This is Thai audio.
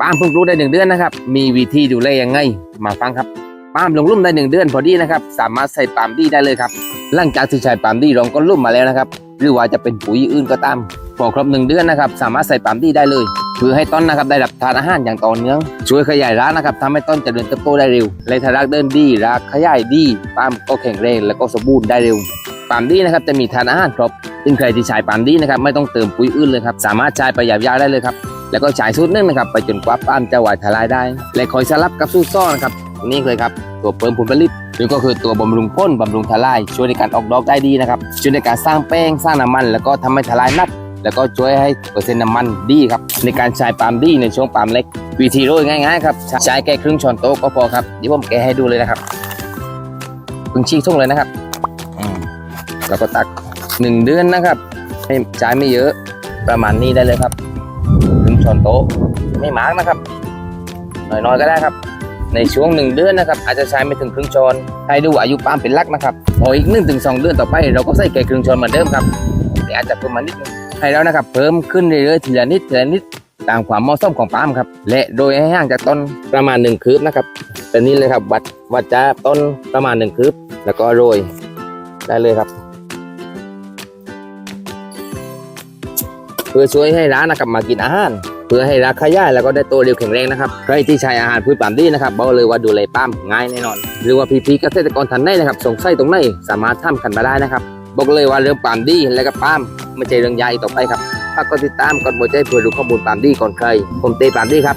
ปาล์มเพิ่งปลูกได้หนึ่งเดือนนะครับ มีวิธีดูแลยังไง มาฟังครับปาล์มลงลุ่มได้หนึ่งเดือนพอดีนะครับ สามารถใส่ปาล์มดีได้เลยครับ หลังจากที่ใช้ปาล์มดีรองก้นลุ่มมาแล้วนะครับ หรือว่าจะเป็นปุ๋ยอื่นก็ตาม พอครบหนึ่งเดือนนะครับ สามารถใส่ปาล์มดีได้เลยเพื่อให้ต้นนะครับได้รับทานอาหารอย่างต่อเนื่อง ช่วยขยายรากนะครับทำให้ต้นเจริญเติบโตได้เร็วและถ้ารากเดินดีรากขยายดีปาล์มก็แข็งแรงและก็สมบูรณ์ได้เร็วปาล์มดีนะครับจะมีทานอาหารครบซึ่งใครที่ใช้ปาล์มดีนะครับไม่ต้องเติมปุ๋ยอื่นเลยครับสามารถใช้ไปยาวๆได้เลยครับ แล้วก็ใช้สูตรนึงนะครับไปจนกว่าปาล์มจะไหวทลายได้ และคอยสลับกับสูตรซ้อนนะครับนี่เลยครับตัวเพิ่มผลผลิตหรือก็คือตัวบำรุงพ่นบำรุงทลาย ช่วยในการออกดอกได้ดีนะครับช่วยในการสร้างแป้งสร้างน้ำมัน แล้วก็ทำให้ทลายนักแล้วก็ช่วยให้เปอร์เซ็นต์น้ำมันดีครับในการใช้ปาล์มดีในช่วงปาล์มเล็ก วิธีโรยง่ายๆครับใช้แค่ครึ่งช้อนโต๊ะก็พอครับเดี๋ยวผมแกะให้ดูเลยนะครับพิ่งชี้ทุ่งเลยนะครับแล้วก็ตักหนึ่งเดือนนะครับให้ใช้ไม่เยอะประมาณนี้ได้เลยครับ ช้อนโต๊ะไม่มากนะครับ น้อยๆก็ได้ครับ ในช่วงหนึ่งเดือนนะครับ อาจจะใช้ไม่ถึงครึ่งช้อนให้ดูอายุปาล์มเป็นลักนะครับพออีกหนึ่งถึงสองเดือนต่อไป เราก็ใส่แค่ครึ่งช้อนเหมือนเดิมครับแต่อาจจะเพิ่มมานิดนึงให้แล้วนะครับ เพิ่มขึ้นเรื่อยๆทีละนิดทีละนิดตามความเหมาะสมของปาล์มครับ และโดยให้ห่างจากต้นประมาณหนึ่งคืบนะครับเป็นนี้เลยครับวัดวัดจากต้นประมาณหนึ่งคืบแล้วก็โรยได้เลยครับ เพื่อช่วยให้ร้านนะครับมากินอาหาร พื่อให้รากขยายแล้วก็ได้โตเร็วแข็งแรงนะครับใครที่ใช้อาหารพืชปาล์มดีนะครับบอกเลยว่าดูแลป้ามง่ายแน่นอน หรือว่าพี่ๆเกษตรกรท่านไดนะครับสงสัยตรงไหนสามารถทำกันมาได้นะครับบอกเลยว่าเรื่องปาล์มดีและก็ป้ามไม่ใช่เรื่องใหญ่ต่อไปครับฝากกดติดตามกดหัวใจเพื่อรู้ข้อมูลปาล์มดีก่อนใคร ผมเตปาล์มดีครับ